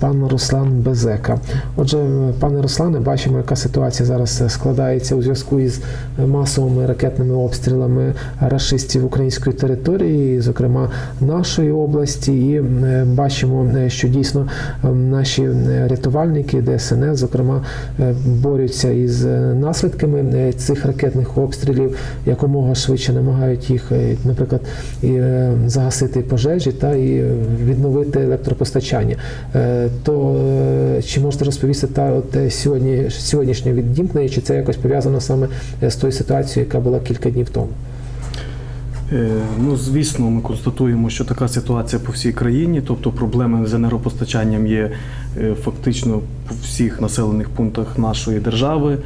пан Руслан Безека. Отже, пане Руслане, бачимо, яка ситуація зараз складається у зв'язку із масовими ракетними обстрілами рашистів української території, зокрема нашої області, і бачимо, що дійсно наші рятувальники ДСНС, зокрема, е, борються із наслідками е, цих ракетних обстрілів, якомога швидше намагають їх, е, наприклад, і загасити пожежі та і відновити електропостачання. То е, чи можете розповісти та от сьогодні сьогоднішнє відімкнення, чи це якось пов'язано саме е, з тою ситуацією, яка була кілька днів тому? Е, Ну, звісно, ми констатуємо, що така ситуація по всій країні, тобто проблеми з енергопостачанням є фактично по всіх населених пунктах нашої держави.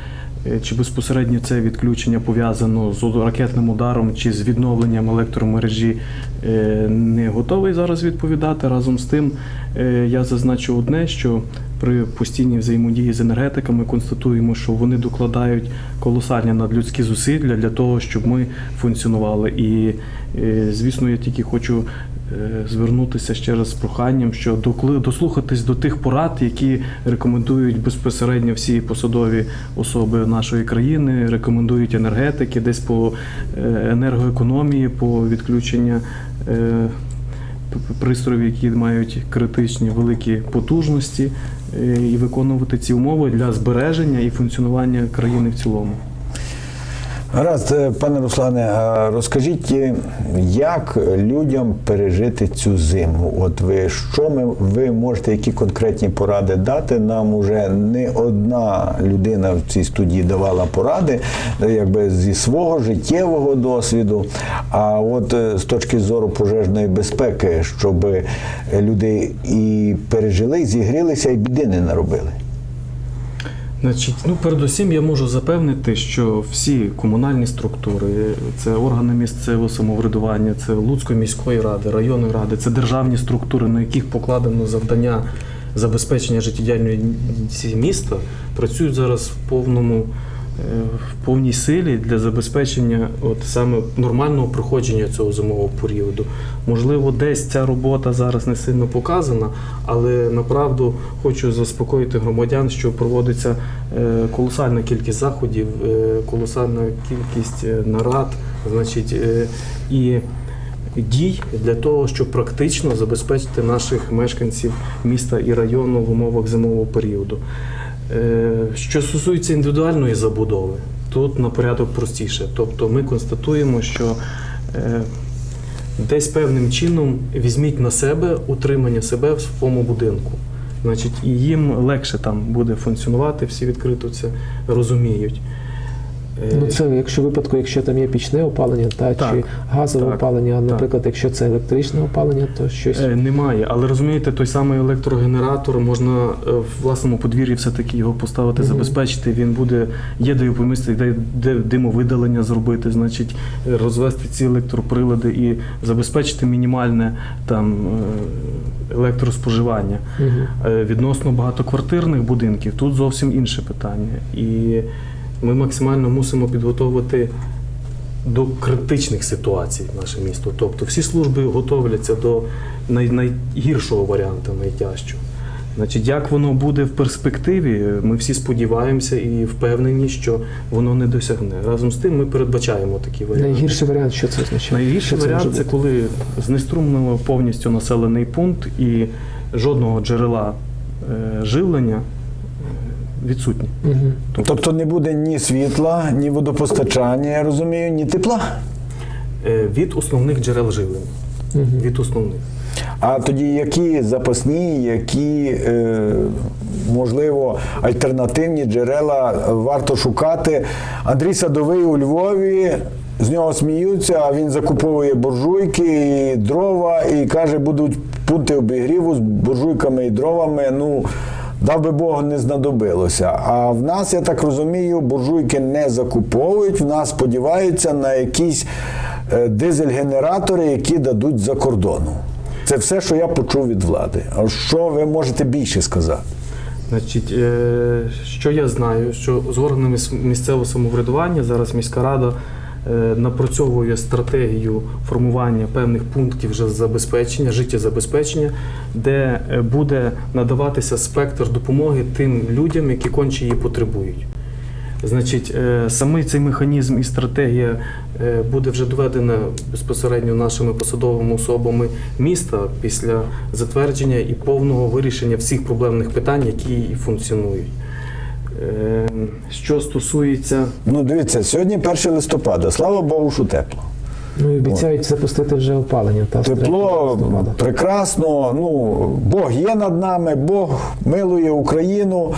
Е, Чи безпосередньо це відключення пов'язано з ракетним ударом чи з відновленням електромережі, е, не готовий зараз відповідати. Разом з тим, е, я зазначу одне, що при постійній взаємодії з енергетиками констатуємо, що вони докладають колосальні надлюдські зусилля для того, щоб ми функціонували. І, звісно, я тільки хочу звернутися ще раз з проханням, що дослухатись до тих порад, які рекомендують безпосередньо всі посадові особи нашої країни, рекомендують енергетики, десь по е, енергоекономії, по відключення. е, Пристроїв, які мають критичні великі потужності, е, і виконувати ці умови для збереження і функціонування країни в цілому. Гаразд, е, пане Руслане, розкажіть, е, як людям пережити цю зиму? От ви що ми ви можете, які конкретні поради дати? Нам уже не одна людина в цій студії давала поради, е, якби зі свого життєвого досвіду. А от з точки зору пожежної безпеки, щоб люди і пережили, зігрілися, і біди не наробили. Значить, ну передусім я можу запевнити, що всі комунальні структури, це органи місцевого самоврядування, це Луцької міської ради, районної ради, це державні структури, на яких покладено завдання забезпечення життєдіяльності міста, працюють зараз в повному. Е, В повній силі для забезпечення от саме нормального проходження цього зимового періоду. Можливо, десь ця робота зараз не сильно показана, але направду хочу заспокоїти громадян, що проводиться е, колосальна кількість заходів, е, колосальна кількість нарад, значить, і дій для того, щоб практично забезпечити наших мешканців міста і району в умовах зимового періоду. Е, Що стосується індивідуальної забудови, тут на порядок простіше. Тобто ми констатуємо, що е, десь певним чином візьміть на себе утримання себе в своєму будинку. Значить, і їм легше там буде функціонувати, всі відкрито це розуміють. Е, Ну це якщо випадку, якщо там є пічне опалення, та Так, чи газове так, опалення, а так. наприклад, якщо це електричне опалення, то щось Е, Немає, але розумієте, той самий електрогенератор можна е, в власному подвір'ї все-таки його поставити, Мгм. забезпечити. Він буде є де його помістити, де, де димовидалення зробити, значить, е, розвести ці електроприлади і забезпечити мінімальне там е, електроспоживання. Е, Відносно багатоквартирних будинків тут зовсім інше питання. І ми максимально мусимо підготовити до критичних ситуацій наше місто. Тобто всі служби готовляться до най- найгіршого варіанту, найтяжчого. Значить, як воно буде в перспективі, ми всі сподіваємося і впевнені, що воно не досягне. Разом з тим ми передбачаємо такі варіанти. найгірший варіант, що це означає? Найгірший Що варіант це коли знеструмлено повністю населений пункт і жодного джерела е, живлення відсутні. Мгм. Тобто не буде ні світла, ні водопостачання, я розумію, ні тепла. Е, Від основних джерел живлення. Мгм. Від основних. А тоді які запасні, які, е, можливо, альтернативні джерела варто шукати? Андрій Садовий у Львові. З нього сміються, а він закуповує буржуйки, і дрова і каже, будуть пункти обігріву з буржуйками і дровами. Ну, дав би Бог, не знадобилося. А в нас, я так розумію, буржуйки не закуповують, в нас сподіваються на якісь е, дизель-генератори, які дадуть за кордону. Це все, що я почув від влади. А що ви можете більше сказати? Значить, е, що я знаю, що з органами місцевого самоврядування зараз міська рада напрацьовує стратегію формування певних пунктів вже забезпечення, життєзабезпечення, де е, буде надаватися спектр допомоги тим людям, які конче її потребують. Значить, е, самий цей механізм і стратегія е, буде вже доведена безпосередньо нашими посадовими особами міста після затвердження і повного вирішення всіх проблемних питань, які функціонують. Е, Що стосується Ну, дивіться, сьогодні 1 листопада. Слава Богу, що тепло. Ну і обіцяють запустити вже опалення. Та, Тепло прекрасно. Ну, Бог є над нами, Бог милує Україну.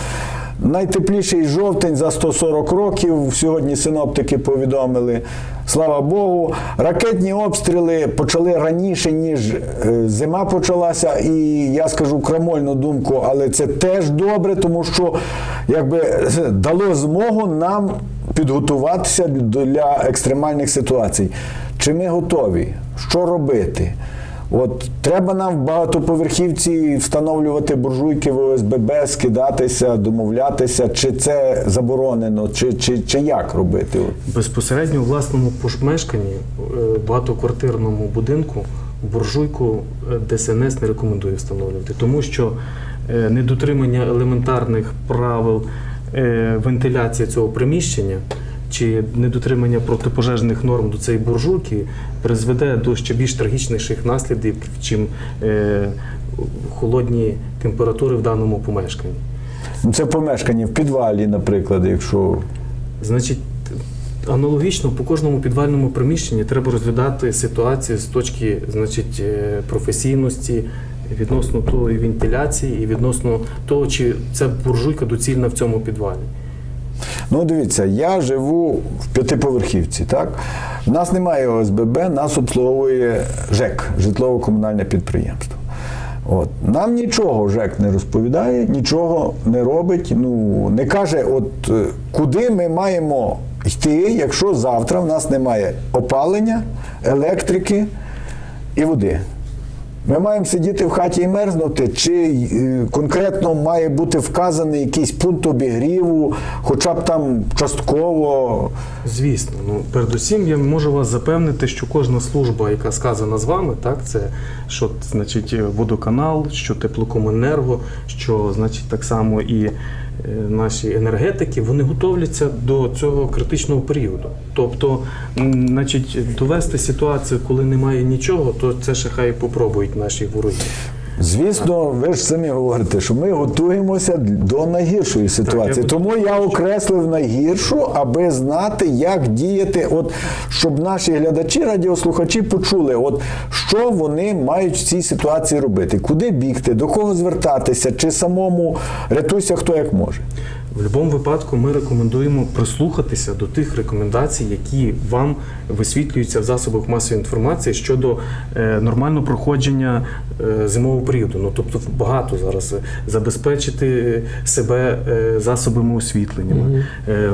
Найтепліший жовтень за 140 років. Сьогодні синоптики повідомили. Слава Богу. Ракетні обстріли почали раніше, ніж е, зима почалася. І я скажу крамольну думку, але це теж добре, тому що якби дало змогу нам підготуватися для екстремальних ситуацій. Чи ми готові? Що робити? От треба нам в багатоповерхівці встановлювати буржуйки в ОСББ, скидатися, домовлятися, чи це заборонено, чи, чи, чи як робити? Безпосередньо у власному помешканні, е, багатоквартирному будинку, буржуйку е, ДСНС не рекомендує встановлювати, тому що е, недотримання елементарних правил вентиляції цього приміщення чи недотримання протипожежних норм до цієї буржуйки призведе до ще більш трагічніших наслідків, чим е, холодні температури в даному помешканні. Ну, Це помешкання в підвалі, наприклад, якщо Значить, аналогічно по кожному підвальному приміщенні треба розглядати ситуацію з точки значить, е, професійності відносно тої вентиляції і відносно того, чи ця буржуйка доцільна в цьому підвалі. Ну, дивіться, я живу в п'ятиповерхівці, так? У нас немає ОСББ, нас обслуговує ЖЕК, житлово-комунальне підприємство. От. Нам нічого ЖЕК не розповідає, нічого не робить, ну, не каже, от е, куди ми маємо йти, якщо завтра в нас немає опалення, електрики і води. Ми маємо сидіти в хаті і мерзнути, чи е, конкретно має бути вказаний якийсь пункт обігріву, хоча б там частково. Звісно, ну передусім я можу вас запевнити, що кожна служба, яка сказана з вами, так це що значить водоканал, що теплокомуненерго, що значить так само і наші енергетики, вони готовляться до цього критичного періоду. Тобто, значить, довести ситуацію, коли немає нічого, то це ще хай попробують наші вороги. Звісно, ви ж самі говорите, що ми готуємося до найгіршої ситуації. Тому я окреслив найгіршу, аби знати, як діяти, от щоб наші глядачі, радіослухачі почули, от що вони мають в цій ситуації робити, куди бігти, до кого звертатися, чи самому рятуйся хто як може. В будь-якому випадку ми рекомендуємо прислухатися до тих рекомендацій, які вам висвітлюються в засобах масової інформації щодо е, нормального проходження е, зимового періоду. Ну тобто багато зараз е, забезпечити себе засобами освітлення, е,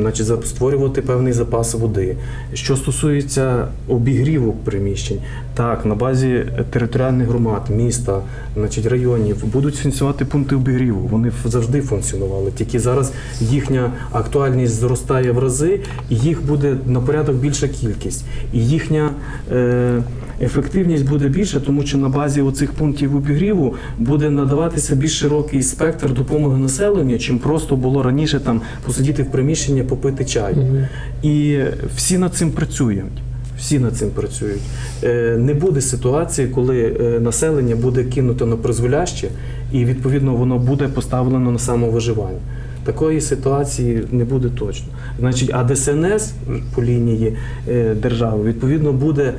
значить, за- створювати певний запас води. Що стосується обігріву приміщень, так на базі територіальних громад, міста, значить районів будуть функціонувати пункти обігріву. Вони завжди функціонували. Тільки зараз їхня актуальність зростає в рази, і їх буде на порядок більша кількість. І їхня е, ефективність буде більша, тому що на базі оцих пунктів обігріву буде надаватися більш широкий спектр допомоги населенню, чим просто було раніше там посидіти в приміщенні, попити чаю. І всі над цим працюють. Всі над цим працюють. Е, Не буде ситуації, коли е, населення буде кинуто на призволяще, і відповідно воно буде поставлено на самовиживання. Такої ситуації не буде точно. Значить, а ДСНС по лінії е, держави відповідно буде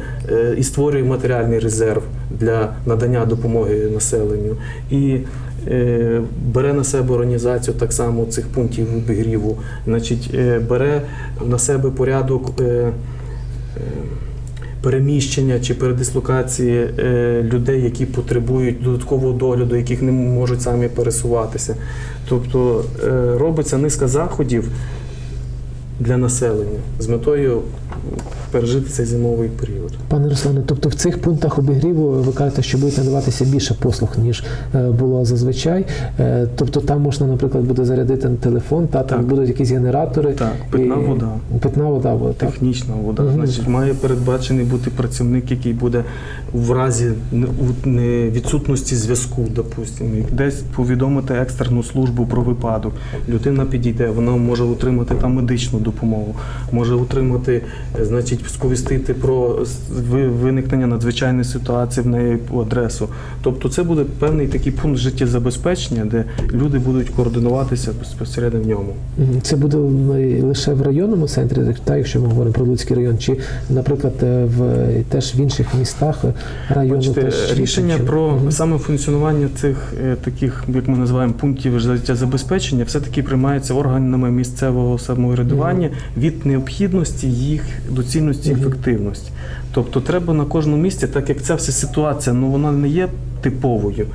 і створює матеріальний резерв для надання допомоги населенню і бере на себе організацію так само цих пунктів обігріву, значить, бере на себе порядок. Переміщення чи передислокації е, людей, які потребують додаткового догляду, яких не можуть самі пересуватися. Тобто е, робиться низка заходів для населення з метою пережити цей зимовий період. Пане Руслане, тобто в цих пунктах обігріву ви кажете, що буде надаватися більше послуг, ніж е, було зазвичай. Е, Тобто там можна, наприклад, буде зарядити телефон, та там Так. будуть якісь генератори. Так, питна і- вода. Питна вода буде, так. Технічна вода. Мгм. Значить, має передбачений бути працівник, який буде в разі відсутності зв'язку, допустимо, десь повідомити екстрену службу про випадок. Людина підійде, вона може отримати там медичну допомогу, може отримати, значить, сповістити про виникнення надзвичайної ситуації в неї по адресу. Тобто це буде певний такий пункт життєзабезпечення, де люди будуть координуватися безпосередньо в ньому. Це буде е, лише в районному центрі, так, якщо ми говоримо про Луцький район, чи, наприклад, е, в теж в інших містах е, району Бачите, теж рішення іншим про? Мгм. саме функціонування цих е, таких, як ми називаємо, пунктів життєзабезпечення, все-таки приймається органами місцевого самоврядування від необхідності їх доцільності і ефективності. Тобто треба на кожному місці, так як ця вся ситуація, ну вона не є типовою.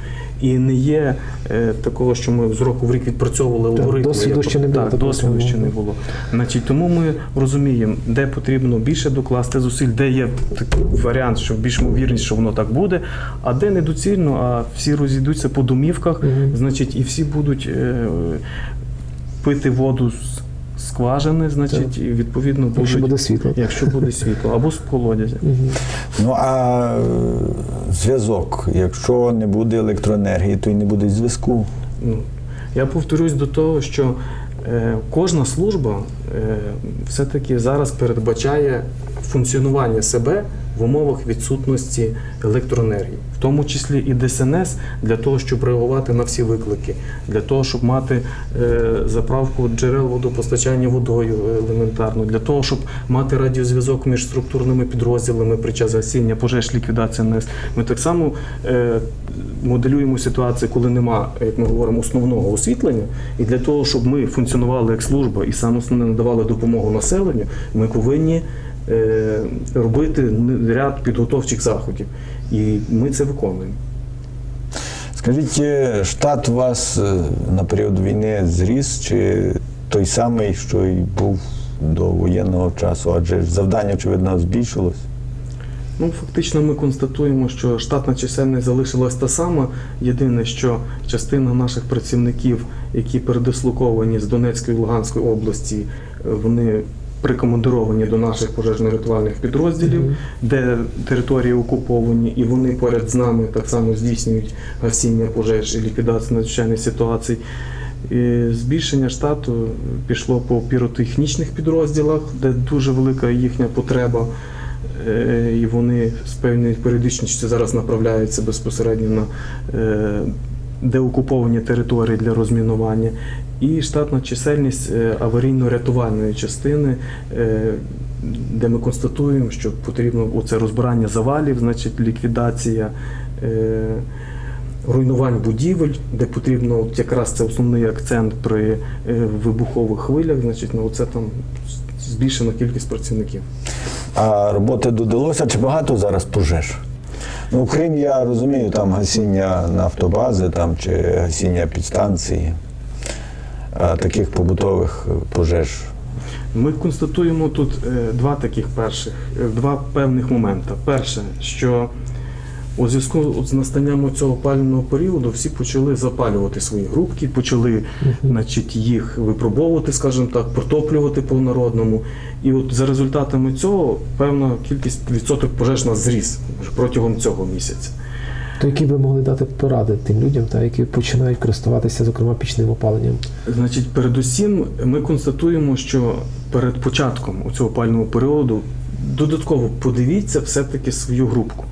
І не є е, такого, що ми з року в рік відпрацьовували алгоритми. досвіду ще не було Так, досвіду ще не було. Значить, тому ми розуміємо, де потрібно більше докласти зусиль, де є такий варіант, що більш ймовірність, що воно так буде, а де недоцільно, а всі розійдуться по домівках, Мгм. значить, і всі будуть е, пити воду з скважини, значить, і відповідно будуть, Якщо буде світло. якщо буде світло, або з колодязя. Ну а е, зв'язок, якщо не буде електроенергії, то й не буде зв'язку. Ну, я повторюсь до того, що кожна служба е, все-таки зараз передбачає функціонування себе в умовах відсутності електроенергії, в тому числі і ДСНС для того, щоб реагувати на всі виклики, для того, щоб мати е, заправку джерел водопостачання водою е, елементарно, для того, щоб мати радіозв'язок між структурними підрозділами під час гасіння пожеж ліквідації НЕС. Ми так само е, моделюємо ситуацію, коли нема, як ми говоримо, основного освітлення. І для того, щоб ми функціонували як служба і саме основне надавали допомогу населенню, ми повинні е, робити ряд підготовчих заходів. І ми це виконуємо. Скажіть, е, штат у вас е, на період війни зріс чи той самий, що й був до воєнного часу? Адже завдання, очевидно, збільшилось. Ну, фактично, ми констатуємо, що штатна чисельність залишилась та сама. Єдине, що частина наших працівників, які передислоковані з Донецької і Луганської області, е, вони прикомандировані до наших пожежно-рятувальних підрозділів, де території окуповані, і вони поряд з нами так само здійснюють гасіння пожеж і ліквідацію надзвичайних ситуацій. І збільшення штату пішло по піротехнічних підрозділах, де дуже велика їхня потреба. Е, І вони з певною періодичністю зараз направляються безпосередньо на е, деокуповані території для розмінування. І штатна чисельність е, аварійно-рятувальної частини, де ми констатуємо, що потрібно оце розбирання завалів, значить ліквідація. Руйнувань будівель, де потрібно от якраз це основний акцент при вибухових хвилях, значить, ну, це там збільшена кількість працівників. А роботи додалося чи багато зараз пожеж? Ну, крім я розумію, там гасіння нафтобази там, чи гасіння підстанції, таких побутових пожеж. Ми констатуємо тут е, два таких перших, е, два певних моменти. Перше, що у зв'язку з настанням цього опалювального періоду всі почали запалювати свої грубки, почали значить, їх випробовувати, скажімо так, протоплювати по-народному. І от за результатами цього певна кількість відсоток пожеж нас зріс протягом цього місяця. То які ви могли дати поради тим людям, та, які починають користуватися, зокрема, пічним опаленням? Значить, передусім, ми констатуємо, що перед початком цього опального періоду додатково подивіться все-таки свою грубку.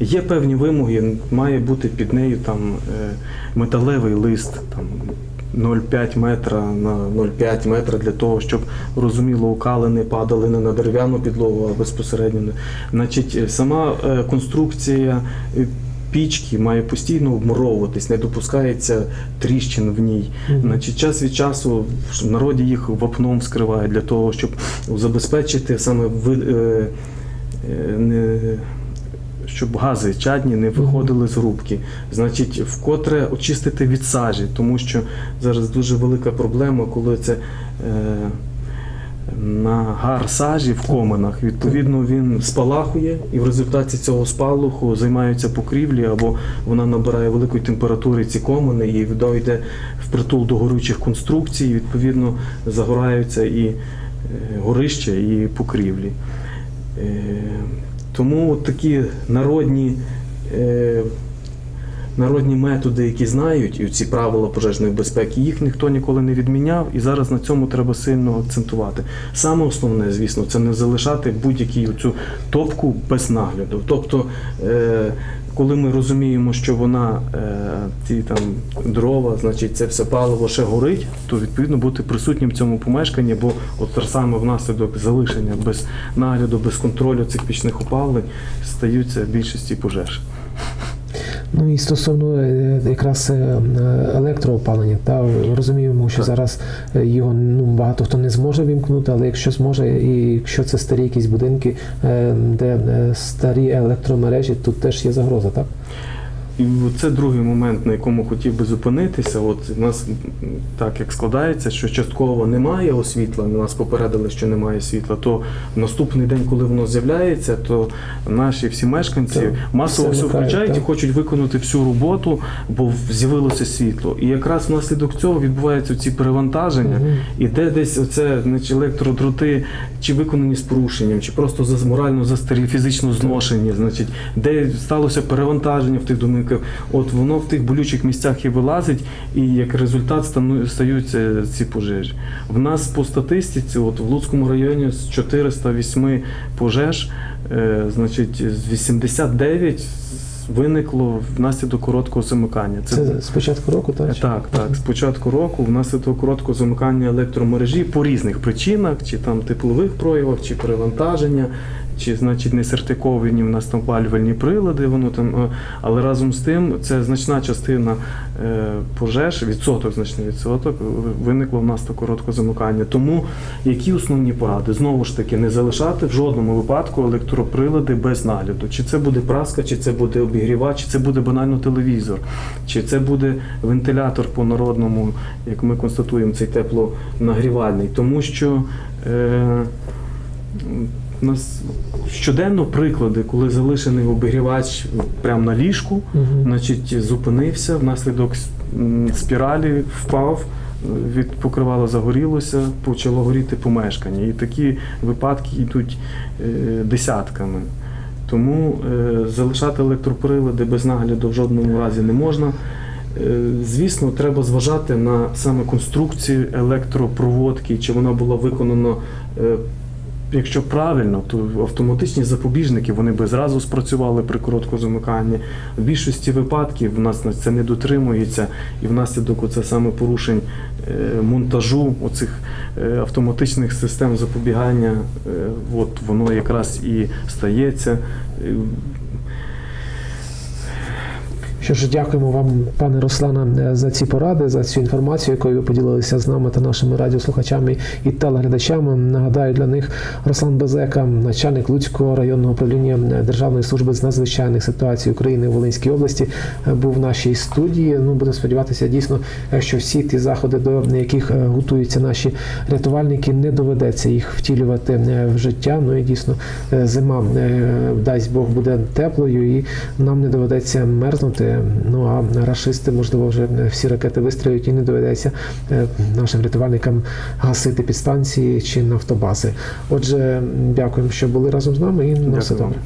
Є певні вимоги, має бути під нею там е, металевий лист, там 0,5 метра на 0,5 метра для того, щоб розуміло укали не падали не на дерев'яну підлогу, а безпосередньо. Значить, е, сама е, конструкція пічки має постійно обмуровуватись, не допускається тріщин в ній. Значить, час від часу в народі їх вапном скривають для того, щоб забезпечити саме ви, е, е, не, щоб гази чадні не виходили з грубки. Значить, вкотре очистити від сажі, тому що зараз дуже велика проблема, коли це. Е, на гар сажі в коминах. Відповідно, він спалахує, і в результаті цього спалаху займаються покрівлі, або вона набирає великої температури ці комини і дойде впритул до горючих конструкцій. Відповідно, загораються і е, горища, і покрівлі. Е, Тому такі народні. Народні методи, які знають, і ці правила пожежної безпеки, їх ніхто ніколи не відміняв, і зараз на цьому треба сильно акцентувати. Саме основне, звісно, це не залишати будь-яку цю топку без нагляду. Тобто, е, коли ми розуміємо, що вона е, ті там дрова, значить це все паливо ще горить, то відповідно бути присутнім в цьому помешканні, бо от саме внаслідок залишення без нагляду, без контролю цих пічних опалень стаються більшості пожеж. Ну і стосовно е, якраз е, електроопалення, та розуміємо, що Так. зараз е, його ну багато хто не зможе вімкнути, але якщо зможе, і якщо це старі якісь будинки, де старі електромережі, тут теж є загроза, так? І це другий момент, на якому хотів би зупинитися. От у нас так як складається, що частково немає освітла, нас попередили, що немає світла, то наступний день, коли воно з'являється, то наші всі мешканці Так, масово все включають і хочуть виконати всю роботу, бо з'явилося світло. І якраз внаслідок цього відбуваються ці перевантаження, Мгм. і де десь оце значить, електродроти чи виконані з порушенням, чи просто за морально застарі, фізично зношені, значить, де сталося перевантаження в тих домівках, от воно в тих болючих місцях і вилазить, і як результат стаються ці пожежі. В нас по статистиці, от в Луцькому районі з 408 пожеж, е, значить, з 89 виникло внаслідок короткого замикання. Це з початку року, так? Так, так. З початку року внаслідок короткого замикання електромережі по різних причинах, чи там теплових проявах, чи перевантаження, чи значить не сертиковані в нас там опалювальні прилади, воно там, е, але разом з тим це значна частина е, пожеж, відсоток, значний відсоток виникло в нас то коротке замикання. Тому які основні поради? Знову ж таки, не залишати в жодному випадку електроприлади без нагляду. Чи це буде праска, чи це буде обігрівач, чи це буде банально телевізор, чи це буде вентилятор по народному, як ми констатуємо, цей теплонагрівальний. Тому що е, у нас щоденно приклади, коли залишений обігрівач прямо на ліжку, Мгм. значить, зупинився, внаслідок спіралі впав, від покривало загорілося, почало горіти помешкання. І такі випадки йдуть е, десятками. Тому е, залишати електроприлади без нагляду в жодному разі не можна. Е, Звісно, треба зважати на саме конструкцію електропроводки, чи вона була виконана. Якщо правильно, то автоматичні запобіжники вони би зразу спрацювали при короткому замиканні. В більшості випадків в нас це не дотримується, і внаслідок оце саме порушень е, монтажу оцих е, автоматичних систем запобігання, е, от воно якраз і стається. Е, Що ж, дякуємо вам, пане Руслане, за ці поради, за цю інформацію, якою ви поділилися з нами та нашими радіослухачами і телеглядачами. Нагадаю, для них Руслан Безека, начальник Луцького районного управління Державної служби з надзвичайних ситуацій України у Волинській області, був в нашій студії. Ну, будемо сподіватися, дійсно, що всі ті заходи, до яких е, готуються наші рятувальники, не доведеться їх втілювати е, в життя. Ну і дійсно е, зима, е, дасть Бог, буде теплою, і нам не доведеться мерзнути. Ну а рашисти, можливо, вже всі ракети вистрілюють і не доведеться е, нашим рятувальникам гасити підстанції чи нафтобази. Отже, дякуємо, що були разом з нами, і на все добре.